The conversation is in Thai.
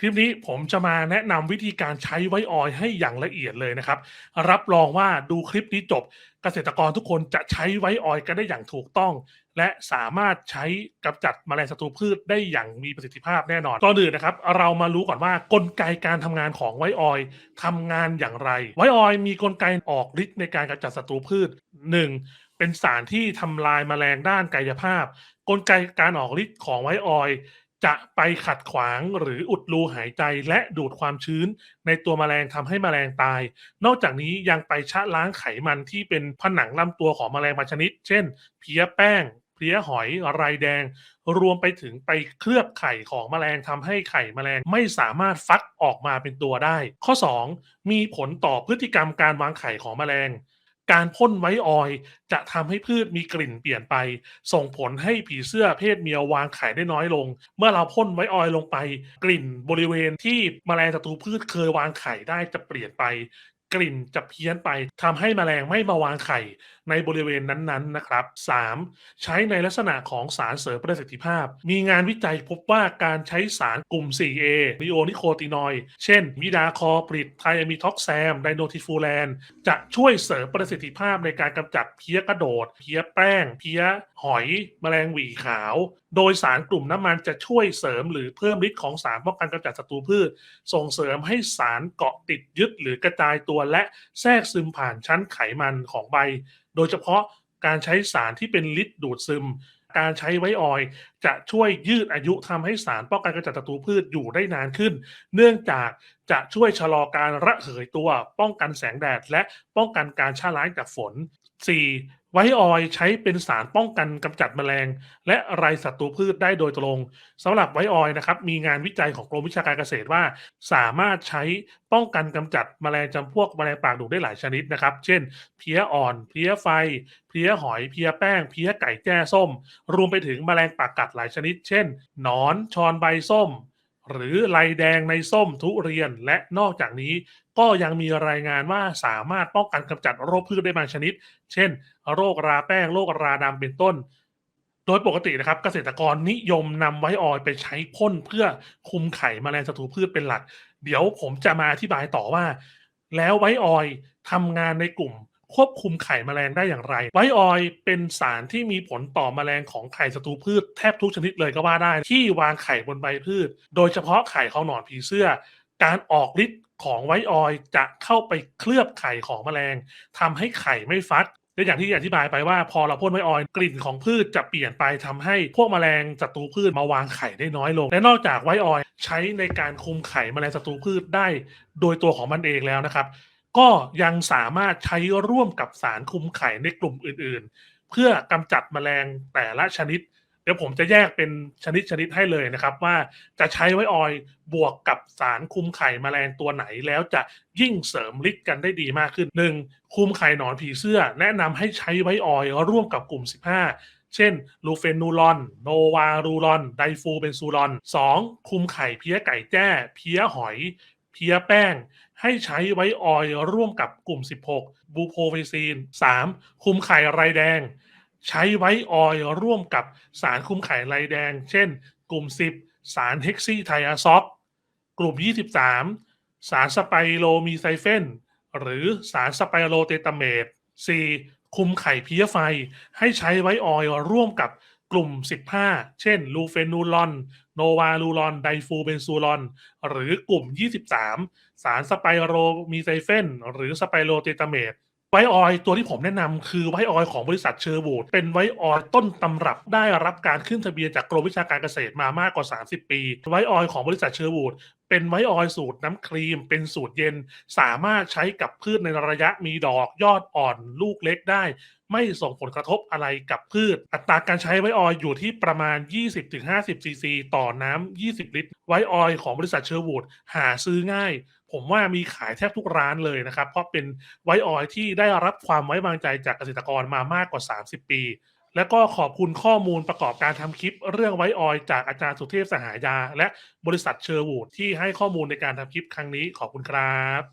คลิปนี้ผมจะมาแนะนำวิธีการใช้ไวออยให้อย่างละเอียดเลยนะครับ รับรองว่าดูคลิปนี้จบเกษตรกรทุกคนจะใช้ไวออยกันได้อย่างถูกต้อง และสามารถใช้กำจัดแมลงศัตรูพืชได้อย่างมีประสิทธิภาพแน่นอนก่อนอื่นนะครับ เรามารู้ก่อนว่ากลไกการทำงานของไวออยล์ทำงานอย่างไร ไวออยมีกลไกออกฤทธิ์ในการกำจัดศัตรูพืช 1. เป็นสารที่ทำลายแมลงด้านกายภาพ กลไกการออกฤทธิ์ของไวออย จะไปขัดขวางหรืออุดรูหายใจและดูดความชื้น ในตัวแมลงทำให้แมลงตาย นอกจากนี้ยังไปชะล้างไขมันที่เป็นผนังลำตัวของแมลงบางชนิด เช่น เพี้ยแป้ง เพี้ยหอยไรแดง รวมไปถึงไปเคลือบไข่ของแมลงทำให้ไข่แมลงไม่สามารถฟักออกมาเป็นตัวได้ ข้อ 2. มีผลต่อพฤติกรรมการวางไข่ของแมลง การพ่นไว้ออย จะทำให้พืชมีกลิ่นเปลี่ยนไป ส่งผลให้ผีเสื้อเพศเมียวางไข่ได้น้อยลง เมื่อเราพ่นไว้ออยล์ลงไป กลิ่นบริเวณที่แมลงศัตรูพืชเคยวางไข่ได้จะเปลี่ยนไป กลิ่นจะเพี้ยนไปทำให้แมลงไม่มาวางไข่ในบริเวณนั้นๆนะครับ 3. ใช้ในลักษณะของสารเสริมประสิทธิภาพ มีงานวิจัยพบว่าการใช้สารกลุ่ม 4A นิโอนิโคตินอยด์เช่นมิดาคอปริดไทอะมิท็อกแซม ไดโนทิฟูแลน จะช่วยเสริมประสิทธิภาพในการกำจัดเพี้ยกระโดด เพี้ยแป้ง เพี้ยหอยแมลงหวีขาว โดยสารกลุ่มน้ำมันจะช่วยเสริมหรือเพิ่มฤทธิ์ของสารป้องกันกำจัดศัตรูพืช ส่งเสริมให้สารเกาะติดยึดหรือกระจายตัวและแทรกซึมผ่านชั้นไขมันของใบ โดยเฉพาะการใช้สารที่เป็นฤทธิ์ดูดซึม การใช้ไวออยจะช่วยยืดอายุทำให้สารป้องกันกำจัดศัตรูพืชอยู่ได้นานขึ้น เนื่องจากจะช่วยชะลอการระเหยตัว ป้องกันแสงแดด และป้องกันการชะล้างจากฝน 4. ไวออยใช้เป็นสารป้องกันกำจัดแมลง และไรศัตรูพืชได้โดยตรงสำหรับไวออยนะครับมีงานวิจัยของกรมวิชาการเกษตรว่า สามารถใช้ป้องกันกำจัดแมลงจำพวกแมลงปากดูดได้หลายชนิดนะครับ เช่น เพี้ยอ่อน เพี้ยไฟ เพี้ยหอย เพี้ยแป้ง เพี้ยไก่แจ้ส้ม รวมไปถึงแมลงปากกัดหลายชนิด เช่นหนอนชอนใบส้ม หรือลายแดงในส้มทุเรียนและนอกจากนี้ก็ยังมีรายงานว่าสามารถป้องกันกำจัดโรคพืชได้บางชนิด เช่น โรคราแป้ง โรคราดำเป็นต้น โดยปกตินะครับ เกษตรกรนิยมนำไว้ออยไปใช้พ่นเพื่อคุมไข่แมลงศัตรูพืชเป็นหลัก เดี๋ยวผมจะมาอธิบายต่อว่า แล้วไว้ออยทำงานในกลุ่ม ควบคุมไข่แมลงได้อย่างไร ไวออยเป็นสารที่มีผลต่อแมลงของไข่ศัตรูพืชแทบทุกชนิดเลยก็ว่าได้ ที่วางไข่บนใบพืช โดยเฉพาะไข่ของหนอนผีเสื้อ การออกฤทธิ์ของไวออยจะเข้าไปเคลือบไข่ของแมลงทำให้ไข่ไม่ฟักและอย่างที่อธิบายไปว่าพอเราพ่นไวออยกลิ่นของพืชจะเปลี่ยนไปทำให้พวกแมลงศัตรูพืชมาวางไข่ได้น้อยลง และนอกจากไวออยใช้ในการคุมไข่แมลงศัตรูพืชได้ โดยตัวของมันเองแล้วนะครับ ก็ยังสามารถใช้ร่วมกับสารคุมไข่ในกลุ่มอื่นๆ เพื่อกำจัดแมลงแต่ละชนิด เดี๋ยวผมจะแยกเป็นชนิดชนิดให้เลยนะครับ ว่าจะใช้ไว้ออยล์บวกกับสารคุมไข่แมลงตัวไหน แล้วจะยิ่งเสริมฤทธิ์กันได้ดีมากขึ้น 1. คุมไข่หนอนผีเสื้อ แนะนำให้ใช้ไว้ออยล์ร่วมกับกลุ่ม 15เช่น ลูเฟนูลอน โนวารูลอน ไดฟูเบนซูลอน 2. คุมไข่เพี้ยไก่แจ้ เพี้ยหอย เพียแป้ง ให้ใช้ไว้ออยร่วมกับกลุ่ม 16 บูโพเฟซีน 3. คุมไข่ไรแดง ใช้ไว้ออยร่วมกับสารคุมไข่ไรแดง เช่น กลุ่ม 10 สารเฮกซีไทอาซอกกลุ่ม 23 สารสไปโรมีไซเฟนหรือสารสไปโรเตตาเมต 4. คุมไข่เพี้ยไฟ ให้ใช้ไว้ออยร่วมกับ กลุ่ม 15 เช่น ลูเฟนูลอน โนวาลูลอน ไดฟูเบนซูลอน หรือกลุ่ม 23 สารสไปโรมีไซเฟน หรือสไปโรเตตาเมตไวออยล์ตัวที่ผมแนะนำคือไวออยล์ของบริษัทเชอร์บูดเป็นไวออยล์ต้นตำรับได้รับการขึ้นทะเบียนจากกรมวิชาการเกษตรมามากกว่า 30 ปี ไวออยล์ของบริษัทเชอร์บูด เป็นไวออยล์สูตรน้ำครีม เป็นสูตรเย็นสามารถใช้กับพืชในระยะมีดอกยอดอ่อนลูกเล็กได้ ไม่ส่งผลกระทบอะไรกับพืช อัตราการใช้ไวออยล์อยู่ที่ประมาณ 20-50ซีซีต่อน้ำ 20 ลิตร ไวออยล์ของบริษัทเชอร์วูดหาซื้อง่าย ผมว่ามีขายแทบทุกร้านเลยนะครับ เพราะเป็นไวออยล์ที่ได้รับความไว้วางใจจากเกษตรกรมามากกว่า 30 ปี และก็ขอบคุณข้อมูลประกอบการทำคลิปเรื่องไวออยจากอาจารย์สุเทพสหายา และบริษัทเชอร์วูดที่ให้ข้อมูลในการทำคลิปครั้งนี้ขอบคุณครับ